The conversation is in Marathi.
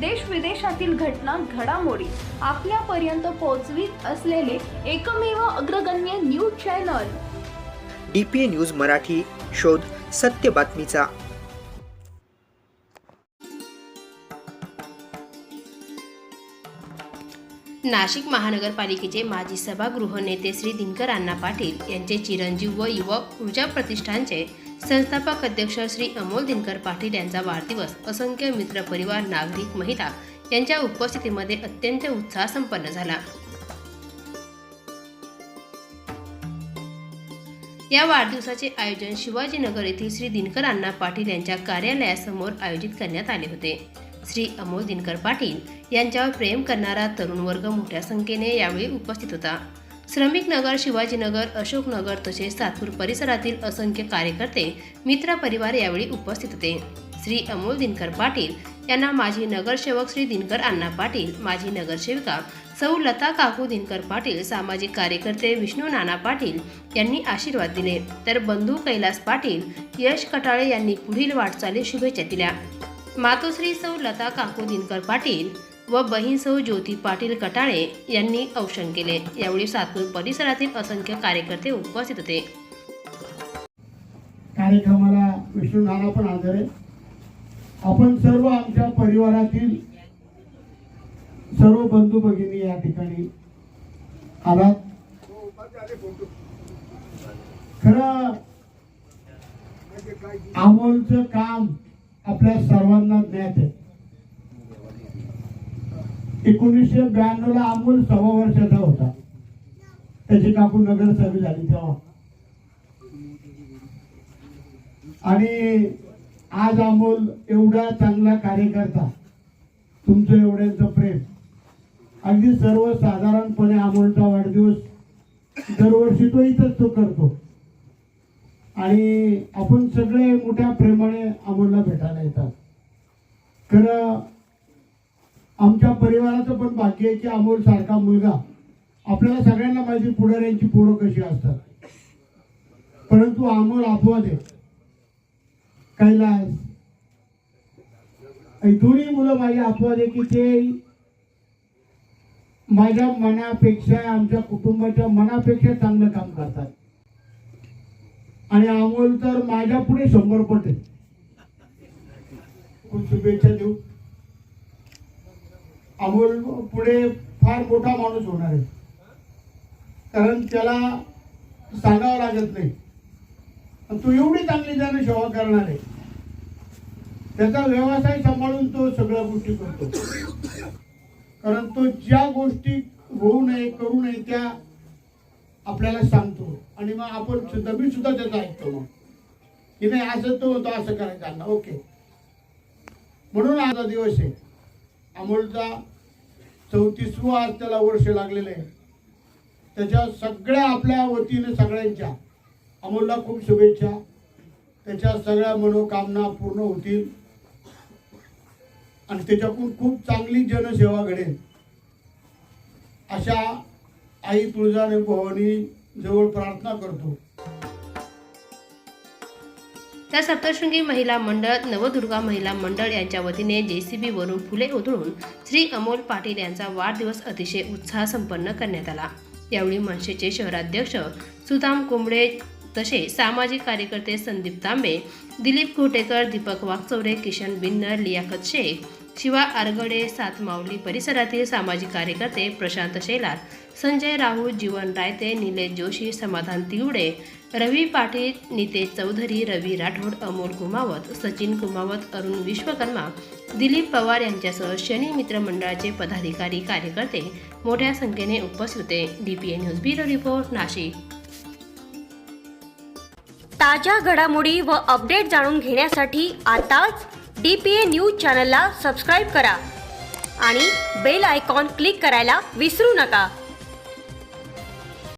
देश विदेशातील घटना घडामोडी आपल्यापर्यंत पोहोचवीत असलेले एकमेव अग्रगण्य news channel. D P A news Marathi शोध सत्य बातमीचा. नाशिक महानगरपालिकेचे माजी सभागृह नेते श्री दिनकर अण्णा पाटील यांचे चिरंजीव व युवा ऊर्जा प्रतिष्ठानचे संस्थापक अध्यक्ष श्री अमोल दिनकर पाटील यांचा वाढदिवस असंख्य मित्रपरिवार नागरिक महिला यांच्या उपस्थितीमध्ये अत्यंत उत्साह संपन्न झाला. या वाढदिवसाचे आयोजन शिवाजीनगर येथील श्री दिनकर अण्णा पाटील यांच्या कार्यालयासमोर आयोजित करण्यात आले होते. श्री अमोल दिनकर पाटील यांच्यावर प्रेम करणारा तरुण वर्ग मोठ्या संख्येने यावेळी उपस्थित होता. श्रमिक नगर शिवाजीनगर अशोकनगर तसेच सातपूर परिसरातील असंख्य कार्यकर्ते मित्र परिवार यावेळी उपस्थित होते. श्री अमोल दिनकर पाटील यांना माजी नगरसेवक श्री दिनकर अण्णा पाटील माजी नगरसेविका सौ लता काकू दिनकर पाटील सामाजिक कार्यकर्ते विष्णू नाना पाटील यांनी आशीर्वाद दिले. तर बंधू कैलास पाटील यश कटाळे यांनी पुढील वाटचाली शुभेच्छा दिल्या. मातोश्री सौ लता काकू दिनकर पाटील व बहीण ज्योती पाटील कटाळे यांनी औक्षण केले. यावेळी सातपूर परिसरातील असंख्य कार्यकर्ते उपस्थित होते. कार्यक्रमाला विष्णू नाना पण हजर आहे आपण सर्व आमच्या परिवारातील सर्व बंधू भगिनी या ठिकाणी आलात. खरं अमोलचं काम आपल्या सर्वांना ज्ञात आहे. एकोणीसशे ब्याण्णव ला अमोल सव्वा वर्षाचा होता. त्याची काकू नगरसेवी झाली तेव्हा. आणि आज अमोल एवढा चांगला कार्यकर्ता. तुमचं एवढ्यांचं प्रेम. अगदी सर्वसाधारणपणे अमोलचा वाढदिवस दरवर्षी तो इथंच तो करतो. आणि आपण सगळे मोठ्या प्रेमाने अमोलला भेटायला येतात. खरं आमच्या परिवाराचं पण भाग्य आहे की अमोल सारखा मुलगा आपल्याला सगळ्यांना माहिती पुढाऱ्यांची पोरं कशी असतात. परंतु अमोल अपवाद आहे. कैलास. दोन्ही मुलं माझी अपवाद आहे की ते माझ्या मनापेक्षा आमच्या कुटुंबाच्या मनापेक्षा चांगलं काम करतात. आणि अमोल तर माझ्या पुढे शंभर पट आहे. शुभेच्छा देऊ. अमोल पुढे फार मोठा माणूस होणार आहे. कारण त्याला सांगावं लागत नाही. आणि तो एवढी चांगली त्याने सेवा करणार आहे. त्याचा व्यवसाय सांभाळून तो सगळ्या गोष्टी करतो. कारण तो ज्या गोष्टी होऊ नये करू नये त्या आपल्याला सांगतो. आणि मग आपण सुद्धा मी सुद्धा त्याचा ऐकतो मग. की नाही असं तो होतो असं करायचं. ओके. म्हणून आजचा दिवस आहे. अमोलचा चौतीसवं आज त्याला वर्ष लागलेलं आहे. त्याच्या सगळ्या आपल्या वतीने सगळ्यांच्या अमोलला खूप शुभेच्छा. त्याच्या सगळ्या मनोकामना पूर्ण होतील. आणि त्याच्याकडून खूप चांगली जनसेवा घडेल. अशा आई तुळजाने भवानी जवळ प्रार्थना करतो. तर सप्तशृंगी महिला मंडळ नवदुर्गा महिला मंडळ यांच्या वतीने जेसीबी वरून फुले उधळून श्री अमोल पाटील यांचा वाढदिवस अतिशय उत्साह संपन्न करण्यात आला. यावेळी मनसेचे शहराध्यक्ष सुदाम कोंबडे तसे सामाजिक कार्यकर्ते संदीप तांबे दिलीप घोटेकर दीपक वाघचौरे किशन बिन्नर लियाकत शेख शिवा आरगडे सातमावली परिसरातील सामाजिक कार्यकर्ते प्रशांत शेलार संजय राहुल जीवन रायते निलेश जोशी समाधान तिवडे रवी पाटील नितेश चौधरी रवी राठोड अमोल कुमावत सचिन कुमावत अरुण विश्वकर्मा दिलीप पवार यांच्यासह शनी मित्र मंडळाचे पदाधिकारी कार्यकर्ते मोठ्या संख्येने उपस्थित होते. DPA news bureau report Nashik. ताज्या घडामोडी व अपडेट जाणून घेण्यासाठी आताच डी पी ए न्यूज चॅनलला सबस्क्राईब करा आणि बेल आयकॉन क्लिक करायला विसरू नका.